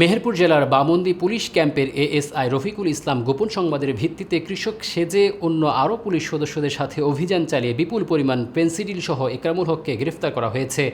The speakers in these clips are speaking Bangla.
মেহেরপুর জেলার বামন্দি পুলিশ ক্যাম্পের এএসআই রফিকুল ইসলাম গোপন সংবাদের ভিত্তিতে কৃষক সেজে অন্য আরও পুলিশ সদস্যদের সাথে অভিযান চালিয়ে বিপুল পরিমাণ পেন্সিডিল সহ একরামুল হককে গ্রেফতার করা হয়েছে।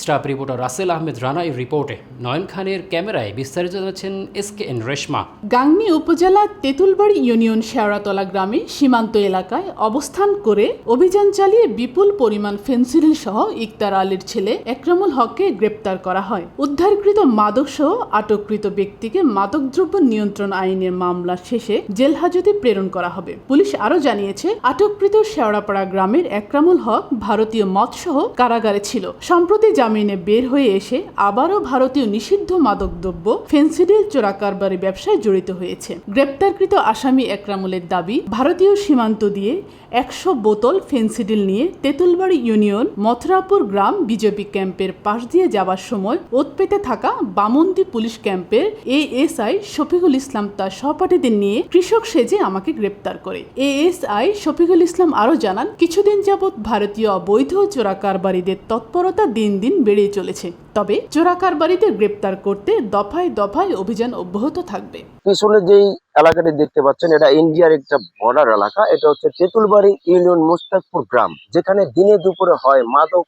স্টাফ রিপোর্টার রাসেল আহমেদ রানা এই রিপোর্টে নয়ন খানের ক্যামেরায় বিস্তারিত জানাচ্ছেন S K N Reshma. Gangni উপজেলা তেঁতুলবাড়ি ইউনিয়ন শেওড়াতলা গ্রামে সীমান্ত এলাকায় অবস্থান করে অভিযান চালিয়ে বিপুল পরিমাণ ফেন্সিডিল সহ ইকতার আলীর ছেলে একরামুল হককে গ্রেপ্তার করা হয়। উদ্ধারকৃত মাদক সহ আটককৃত ব্যক্তিকে মাদকদ্রব্য নিয়ন্ত্রণ আইনের মামলা শেষে জেল হাজতে প্রেরণ করা হবে। পুলিশ আরও জানিয়েছে, আটককৃত শেওড়াপাড়া গ্রামের একরামুল হক ভারতীয় মদসহ কারাগারে ছিল। সম্প্রতি জামিনে বের হয়ে এসে আবারও ভারতীয় নিষিদ্ধ মাদকদ্রব্য, ফেন্সিডিল চোরা কারবারি ব্যবসায় জড়িত হয়েছে। গ্রেপ্তারকৃত আসামি একরামুলের দাবি, ভারতীয় সীমান্ত দিয়ে একশো বোতল ফেন্সিডিল নিয়ে তেঁতুলবাড়ি ইউনিয়ন, মথুরাপুর গ্রাম বিজেপি ক্যাম্পের পাশ দিয়ে যাবার সময় ওত পেতে থাকা বামন্দি পুলিশ ক্যাম্পের এএসআই শফিকুল ইসলাম তার সহপাঠীদের নিয়ে কৃষক সেজে আমাকে গ্রেপ্তার করে। এএসআই শফিকুল ইসলাম আরও জানান, কিছুদিন যাবৎ ভারতীয় অবৈধ চোরা কারবারিদের তৎপরতা দিন দিন বেড়েই চলেছে। তবে চোরা কারবারিদের গ্রেপ্তার করতে দফায় দফায় অভিযান অব্যাহত থাকবে। পিছনে যেই এলাকাটি দেখতে পাচ্ছেন, এটা ইন্ডিয়ার একটা বর্ডার এলাকা। এটা হচ্ছে তেঁতুলবাড়ি ইউনিয়ন মুস্তাকপুর গ্রাম, যেখানে দিনে দুপুরে হয় মাদক,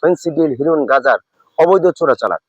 ফেন্সিডিল হিরোন গাজার অবৈধ চোরাচালান।